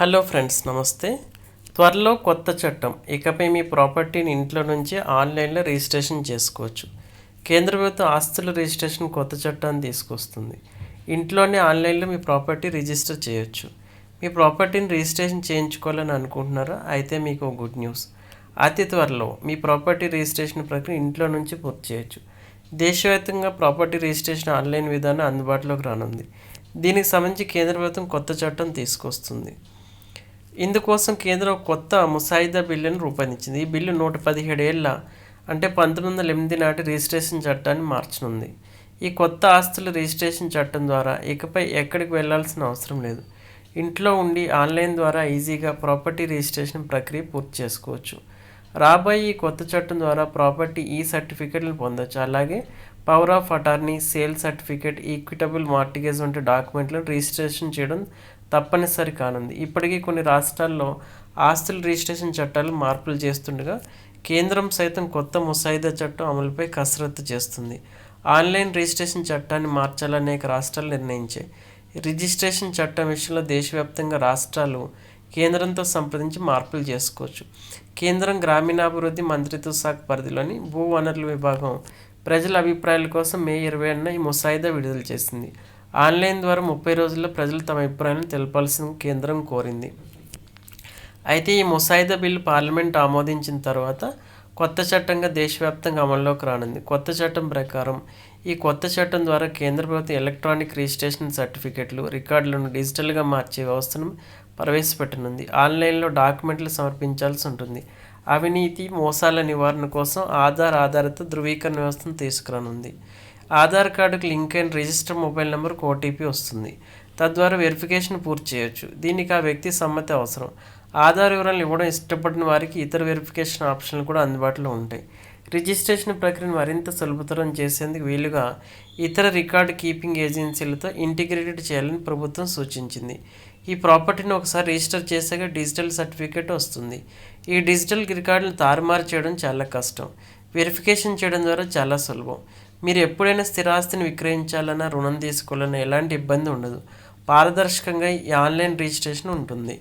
Hello friends నమస్తే. త్వరలో కొత్త చట్టం ఇకపై మీ ప్రాపర్టీని ఇంట్లో నుంచి ఆన్లైన్లో రిజిస్ట్రేషన్ చేసుకోవచ్చు. కేంద్ర ప్రభుత్వం ఆస్తుల రిజిస్ట్రేషన్ కొత్త చట్టాన్ని తీసుకొస్తుంది. ఇంట్లోనే ఆన్లైన్లో మీ ప్రాపర్టీ రిజిస్టర్ చేయొచ్చు. మీ ప్రాపర్టీని రిజిస్ట్రేషన్ చేయించుకోవాలని అనుకుంటున్నారా? అయితే మీకు గుడ్ న్యూస్. అతి త్వరలో మీ ప్రాపర్టీ రిజిస్ట్రేషన్ ప్రక్రియ ఇంట్లో నుంచి పూర్తి చేయొచ్చు. దేశవ్యాప్తంగా ప్రాపర్టీ రిజిస్ట్రేషన్ ఆన్లైన్ విధానం అందుబాటులోకి రానుంది. దీనికి సంబంధించి కేంద్ర ప్రభుత్వం కొత్త చట్టం తీసుకొస్తుంది. ఇందుకోసం కేంద్రం కొత్త ముసాయిదా బిల్లును రూపొందించింది. ఈ బిల్లు నూట పదిహేడు ఏళ్ళ అంటే పంతొమ్మిది వందల ఎనిమిది నాటి రిజిస్ట్రేషన్ చట్టాన్ని మార్చనుంది. ఈ కొత్త ఆస్తుల రిజిస్ట్రేషన్ చట్టం ద్వారా ఇకపై ఎక్కడికి వెళ్ళాల్సిన అవసరం లేదు. ఇంట్లో ఉండి ఆన్లైన్ ద్వారా ఈజీగా ప్రాపర్టీ రిజిస్ట్రేషన్ ప్రక్రియ పూర్తి చేసుకోవచ్చు. రాబోయే ఈ కొత్త చట్టం ద్వారా ప్రాపర్టీ ఈ సర్టిఫికెట్లను పొందొచ్చు. అలాగే power of attorney sale certificate equitable mortgage వంటి డాక్యుమెంట్లను రిజిస్ట్రేషన్ చేయడం తప్పనిసరి కానుంది. ఇప్పటికీ కొన్ని రాష్ట్రాల్లో ఆస్తుల రిజిస్ట్రేషన్ చట్టాలు మార్పులు చేస్తుండగా కేంద్రం సైతం కొత్త ముసాయిదా చట్టం అమలుపై కసరత్తు చేస్తుంది. ఆన్లైన్ రిజిస్ట్రేషన్ చట్టాన్ని మార్చాలని అనేక రాష్ట్రాలు నిర్ణయించాయి. రిజిస్ట్రేషన్ చట్టం విషయంలో దేశవ్యాప్తంగా రాష్ట్రాలు కేంద్రంతో సంప్రదించి మార్పులు చేసుకోవచ్చు. కేంద్రం గ్రామీణాభివృద్ధి మంత్రిత్వ శాఖ పరిధిలోని భూ వనరుల విభాగం ప్రజల అభిప్రాయాల కోసం మే ఇరవై ఈ ముసాయిదా విడుదల చేసింది. ఆన్లైన్ ద్వారా ముప్పై రోజుల్లో ప్రజలు తమ అభిప్రాయాలను తెలపాల్సిన కేంద్రం కోరింది. అయితే ఈ ముసాయిదా బిల్లు పార్లమెంట్ ఆమోదించిన తర్వాత కొత్త చట్టంగా దేశవ్యాప్తంగా అమల్లోకి రానుంది. కొత్త చట్టం ప్రకారం ఈ కొత్త చట్టం ద్వారా కేంద్ర ప్రభుత్వం ఎలక్ట్రానిక్ రిజిస్ట్రేషన్ సర్టిఫికెట్లు రికార్డులను డిజిటల్గా మార్చే వ్యవస్థను ప్రవేశపెట్టనుంది. ఆన్లైన్లో డాక్యుమెంట్లు సమర్పించాల్సి ఉంటుంది. అవినీతి మోసాల నివారణ కోసం ఆధార్ ఆధారిత ధృవీకరణ వ్యవస్థను తీసుకురానుంది. ఆధార్ కార్డుకు లింక్ అయిన రిజిస్టర్ మొబైల్ నెంబర్కు ఓటీపీ వస్తుంది. తద్వారా వెరిఫికేషన్ పూర్తి చేయొచ్చు. దీనికి ఆ వ్యక్తి సమ్మతి అవసరం. ఆధార్ వివరాలు ఇవ్వడం ఇష్టపడిన వారికి ఇతర వెరిఫికేషన్ ఆప్షన్లు కూడా అందుబాటులో ఉంటాయి. రిజిస్ట్రేషన్ ప్రక్రియను మరింత సులభతరం చేసేందుకు వీలుగా ఇతర రికార్డు కీపింగ్ ఏజెన్సీలతో ఇంటిగ్రేటెడ్ చేయాలని ప్రభుత్వం సూచించింది. ఈ ప్రాపర్టీని ఒకసారి రిజిస్టర్ చేసాక డిజిటల్ సర్టిఫికేట్ వస్తుంది. ఈ డిజిటల్ రికార్డులు తారుమారు చేయడం చాలా కష్టం. వెరిఫికేషన్ చేయడం ద్వారా చాలా సులభం. మీరు ఎప్పుడైనా స్థిరాస్తిని విక్రయించాలన్నా రుణం తీసుకోవాలన్నా ఎలాంటి ఇబ్బంది ఉండదు. పారదర్శకంగా ఈ ఆన్లైన్ రిజిస్ట్రేషన్ ఉంటుంది.